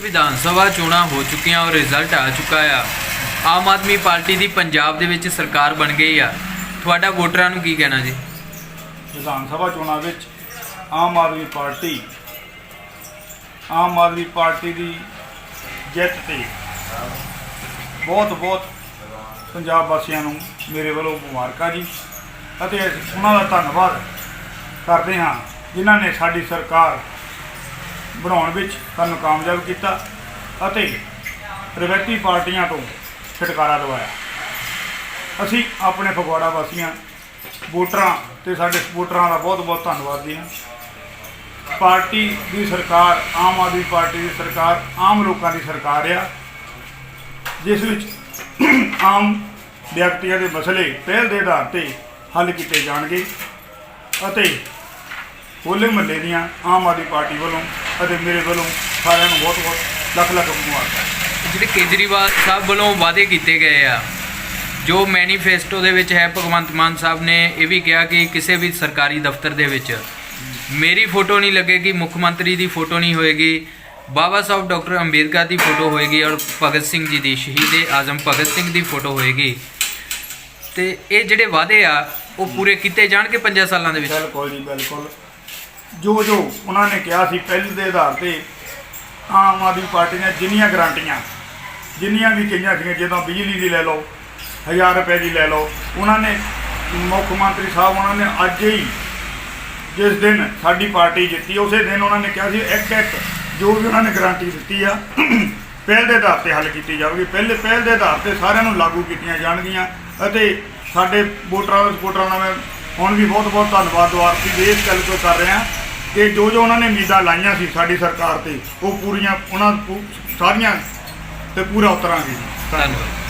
ਵਿਧਾਨ ਸਭਾ ਚੋਣਾਂ ਹੋ ਚੁੱਕੀਆਂ ਔਰ ਰਿਜ਼ਲਟ ਆ ਚੁੱਕਾ ਆ। ਆਮ ਆਦਮੀ ਪਾਰਟੀ ਦੀ ਪੰਜਾਬ ਦੇ ਵਿੱਚ ਸਰਕਾਰ ਬਣ ਗਈ ਆ। ਤੁਹਾਡਾ ਵੋਟਰਾਂ ਨੂੰ ਕੀ ਕਹਿਣਾ ਜੀ? ਵਿਧਾਨ ਸਭਾ ਚੋਣਾਂ ਵਿੱਚ ਆਮ ਆਦਮੀ ਪਾਰਟੀ, ਆਮ ਆਦਮੀ ਪਾਰਟੀ ਦੀ ਜਿੱਤ ਤੇ ਬਹੁਤ ਬਹੁਤ ਪੰਜਾਬ ਵਾਸੀਆਂ ਨੂੰ ਮੇਰੇ ਵੱਲੋਂ ਮੁਬਾਰਕਾਂ ਜੀ। ਅਤੇ ਅਸੀਂ ਉਹਨਾਂ ਦਾ ਧੰਨਵਾਦ ਕਰਦੇ ਹਾਂ ਜਿਨ੍ਹਾਂ ਨੇ ਸਾਡੀ ਸਰਕਾਰ ਬਣਾਉਣ ਵਿੱਚ ਸਾਨੂੰ ਕਾਮਯਾਬ ਕੀਤਾ ਅਤੇ ਰਵੈਤੀ ਪਾਰਟੀਆਂ ਤੋਂ ਛੁਟਕਾਰਾ ਦਿਵਾਇਆ। ਅਸੀਂ ਆਪਣੇ ਫਗਵਾੜਾ ਵਾਸੀਆਂ, ਵੋਟਰਾਂ ਤੇ ਸਾਡੇ ਸਪੋਰਟਰਾਂ ਦਾ ਬਹੁਤ ਬਹੁਤ ਧੰਨਵਾਦੀ ਹਾਂ ਪਾਰਟੀ ਦੀ ਸਰਕਾਰ ਆਮ ਆਦਮੀ ਪਾਰਟੀ ਦੀ ਸਰਕਾਰ, ਆਮ ਲੋਕਾਂ ਦੀ ਸਰਕਾਰ ਆ, ਜਿਸ ਵਿੱਚ ਆਮ ਵਿਅਕਤੀਆਂ ਦੇ ਮਸਲੇ ਪਹਿਲ ਦੇ ਆਧਾਰ ਤੇ ਹੱਲ ਕੀਤੇ ਜਾਣਗੇ ਅਤੇ ਹੋਲੇ ਮਹੱਲੇ ਦੀਆਂ ਆਮ ਆਦਮੀ ਪਾਰਟੀ ਵੱਲੋਂ ਅਤੇ ਮੇਰੇ ਵੱਲੋਂ ਸਾਰਿਆਂ ਨੂੰ ਬਹੁਤ ਬਹੁਤ ਲੱਖ ਲੱਖ ਮੁਬਾਰਕਾਂ। ਜਿਹੜੇ ਕੇਜਰੀਵਾਲ ਸਾਹਿਬ ਵੱਲੋਂ ਵਾਅਦੇ ਕੀਤੇ ਗਏ ਆ ਜੋ ਮੈਨੀਫੈਸਟੋ ਦੇ ਵਿੱਚ ਹੈ ਭਗਵੰਤ ਮਾਨ ਸਾਹਿਬ ਨੇ ਇਹ ਵੀ ਕਿਹਾ ਕਿ ਕਿਸੇ ਵੀ ਸਰਕਾਰੀ ਦਫ਼ਤਰ ਦੇ ਵਿੱਚ ਮੇਰੀ ਫੋਟੋ ਨਹੀਂ ਲੱਗੇਗੀ ਮੁੱਖ ਮੰਤਰੀ ਦੀ ਫੋਟੋ ਨਹੀਂ ਹੋਏਗੀ ਬਾਬਾ ਸਾਹਿਬ ਡਾਕਟਰ ਅੰਬੇਦਕਰ ਦੀ ਫੋਟੋ ਹੋਏਗੀ ਔਰ ਭਗਤ ਸਿੰਘ ਜੀ ਦੀ ਸ਼ਹੀਦ ਆਜ਼ਮ ਭਗਤ ਸਿੰਘ ਦੀ ਫੋਟੋ ਹੋਏਗੀ। ਤੇ ਇਹ ਜਿਹੜੇ ਵਾਅਦੇ ਆ ਉਹ ਪੂਰੇ ਕੀਤੇ ਜਾਣਗੇ 5 ਸਾਲਾਂ ਦੇ ਵਿੱਚ? ਬਿਲਕੁਲ ਜੀ ਬਿਲਕੁਲ। ਜੋ ਜੋ ਉਹਨਾਂ ਨੇ ਕਿਹਾ ਸੀ ਪਹਿਲ ਦੇ ਆਧਾਰ ਤੇ ਆਮ ਆਦਮੀ ਪਾਰਟੀ ਨੇ ਜਿੰਨੀਆਂ ਗਰੰਟੀਆਂ, ਜਿੰਨੀਆਂ ਵੀ ਕਹੀਆਂ ਸੀਗੀਆਂ, ਜਦੋਂ ਬਿਜਲੀ ਦੀ ਲੈ ਲਓ 1000 ਰੁਪਏ ਦੀ ਲੈ ਲਓ, ਉਹਨਾਂ ਨੇ ਮੁੱਖ ਮੰਤਰੀ ਸਾਹਿਬ ਉਹਨਾਂ ਨੇ ਅੱਜ ਹੀ ਜਿਸ ਦਿਨ ਸਾਡੀ ਪਾਰਟੀ ਜਿੱਤੀ, ਉਸੇ ਦਿਨ ਉਹਨਾਂ ਨੇ ਕਿਹਾ ਸੀ ਇੱਕ ਇੱਕ ਜੋ ਵੀ ਉਹਨਾਂ ਨੇ ਗਰੰਟੀ ਦਿੱਤੀ ਆ, ਪਹਿਲ ਦੇ ਆਧਾਰ ਤੇ ਹੱਲ ਕੀਤੀ ਜਾਵੇਗੀ। ਪਹਿਲੇ ਪਹਿਲ ਦੇ ਆਧਾਰ ਤੇ ਸਾਰਿਆਂ ਨੂੰ ਲਾਗੂ ਕੀਤੀਆਂ ਜਾਣਗੀਆਂ ਅਤੇ ਸਾਡੇ ਵੋਟਰਾਂ ਦੇ ਸਪੋਰਟਰਾਂ ਦਾ ਮੈਂ ਹੁਣ ਵੀ ਬਹੁਤ ਬਹੁਤ ਧੰਨਵਾਦ ਦੁਆਰਤੀ ਦੇ ਇਸ ਗੱਲ ਤੋਂ ਕਰ ਰਿਹਾ। ਕਿ ਜੋ ਜੋ ਉਹਨਾਂ ਨੇ ਉਮੀਦਾਂ ਲਾਈਆਂ ਸੀ ਸਾਡੀ ਸਰਕਾਰ ਤੇ, ਉਹ ਪੂਰੀਆਂ ਉਹਨਾਂ ਪੂ- ਸਾਰੀਆਂ ਤੇ ਪੂਰਾ ਉਤਰਾਂਗੇ ਧੰਨਵਾਦ।